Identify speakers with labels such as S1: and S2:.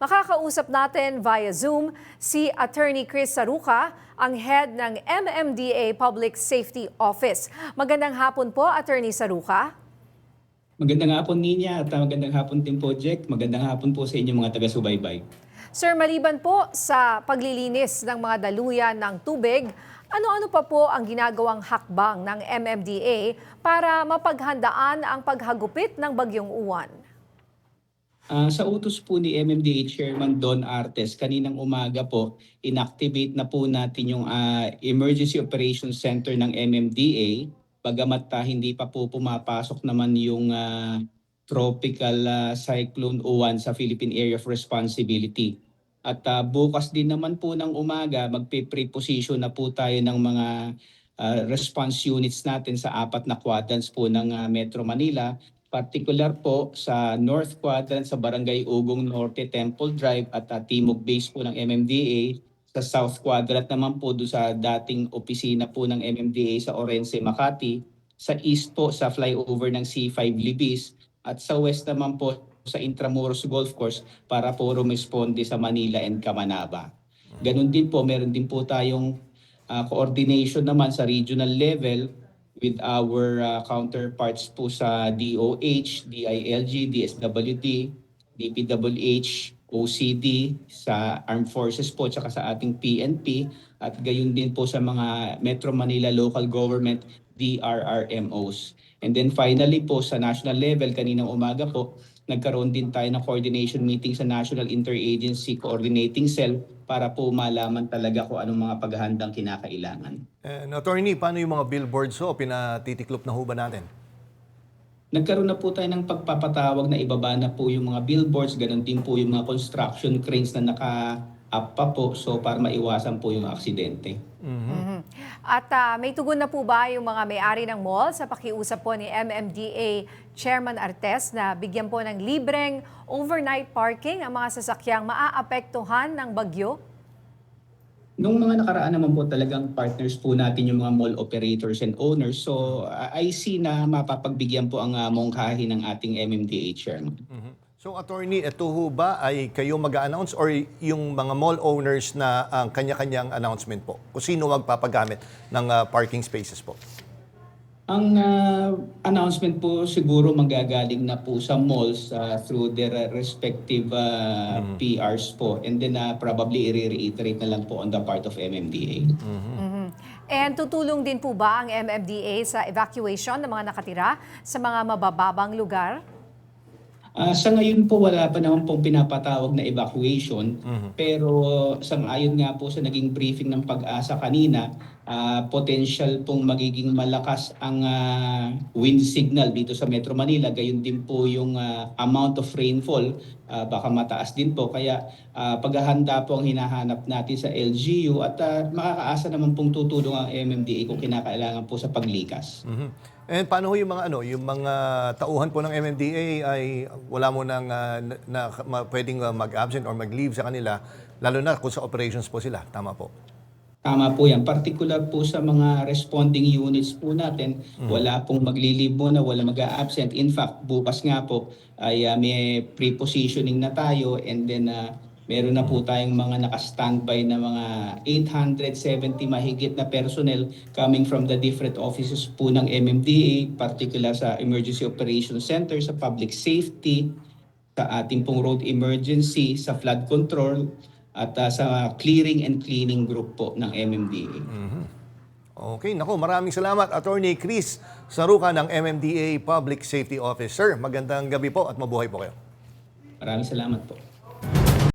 S1: Makakausap natin via Zoom si Attorney Chris Saruca, ang head ng MMDA Public Safety Office. Magandang hapon po, Attorney Saruca.
S2: Magandang hapon Ninya at uh, magandang hapon Team Project. Magandang hapon po sa inyong mga taga-subaybay.
S1: Sir, maliban po sa paglilinis ng mga daluyan ng tubig, ano-ano pa po ang ginagawang hakbang ng MMDA para mapaghandaan ang paghagupit ng bagyong uwan?
S2: Ah, sa utos po ni MMDA Chairman Don Artes, kaninang umaga po, inactivate na po natin yung ah, Emergency Operations Center ng MMDA. Bagamat ah, hindi pa po pumapasok naman yung ah, Tropical ah, Cyclone Uwan sa Philippine Area of Responsibility. At ah, bukas din naman po ng umaga, magpe-preposition na po tayo ng mga ah, response units natin sa apat na quadrants po ng ah, Metro Manila particular po sa North Quadrant sa Barangay Ugong Norte Temple Drive at uh, Timog Base po ng MMDA. Sa South Quadrant naman po do sa dating opisina po ng MMDA sa Orense, Makati. Sa East po sa flyover ng C5 Libis. At sa West naman po sa Intramuros Golf Course para po rumisponde sa Manila and Camanaba. Ganun din po, meron din po tayong uh, coordination naman sa regional level with our uh, counterparts po sa DOH, DILG, DSWD, DPWH, OCD, sa Armed Forces po, tsaka sa ating PNP, at gayon din po sa mga Metro Manila Local Government, DRRMOs. And then finally po sa national level, kaninang umaga po, nagkaroon din tayo ng coordination meeting sa National Interagency Coordinating Cell para po malaman talaga kung anong mga paghahandang kinakailangan.
S3: And attorney, paano yung mga billboards ho? Pinatitiklop na ho ba natin?
S2: Nagkaroon na po tayo ng pagpapatawag na ibaba na po yung mga billboards, ganun din po yung mga construction cranes na naka-up pa po so para maiwasan po yung aksidente.
S1: Mhm. At ah, may tugon na po ba yung mga may-ari ng mall sa pakiusap po ni MMDA Chairman Artes na bigyan po ng libreng overnight parking ang mga sasakyang maaapektuhan ng bagyo?
S2: Nung mga nakaraan naman po talagang partners po natin yung mga mall operators and owners. So I see na mapapagbigyan po ang uh, mongkahi ng ating MMDA chairman.
S3: Mhm. So attorney, ito ho ba ay kayo mag-announce or yung mga mall owners na ang kanya-kanyang announcement po? Kung sino magpapagamit ng ah, parking spaces po?
S2: Ang uh, announcement po siguro magagaling na po sa malls uh, through their uh, respective uh, PRs po and then uh, probably i-reiterate na lang po on the part of MMDA.
S1: Mhm. And tutulong din po ba ang MMDA sa evacuation ng mga nakatira sa mga mabababang lugar?
S2: Ah, sa ngayon po wala pa naman pong pinapatawag na evacuation. Pero sang-ayon nga po sa naging briefing ng pag-asa kanina ah, potential pong magiging malakas ang ah, wind signal dito sa Metro Manila. Gayon din po yung ah, amount of rainfall. Ah, baka mataas din po. Kaya ah, paghahanda po ang hinahanap natin sa LGU at ah, makakaasa naman pong tutulong ang MMDA kung kinakailangan po sa paglikas.
S3: Mhm. And paano yung mga ano, yung mga tauhan po ng MMDA ay wala mo nang ah, na, na, pwedeng ah, mag-absent or mag-leave sa kanila lalo na kung sa operations po sila. Tama po.
S2: Tama po yan. Particular po sa mga responding units po natin, wala pong maglilib muna, wala mag-absent. In fact, bukas nga po ay ah, may pre-positioning na tayo and then ah, meron na po tayong mga naka-standby na mga 870 mahigit na personnel coming from the different offices po ng MMDA, particular sa Emergency Operations Center, sa Public Safety, sa ating pong road emergency, sa flood control, at ah, sa clearing and cleaning group po ng MMDA.
S3: Okay, nako, maraming salamat Attorney Chris Saruca ng MMDA Public Safety Officer. Magandang gabi po at mabuhay po kayo.
S2: Maraming salamat po.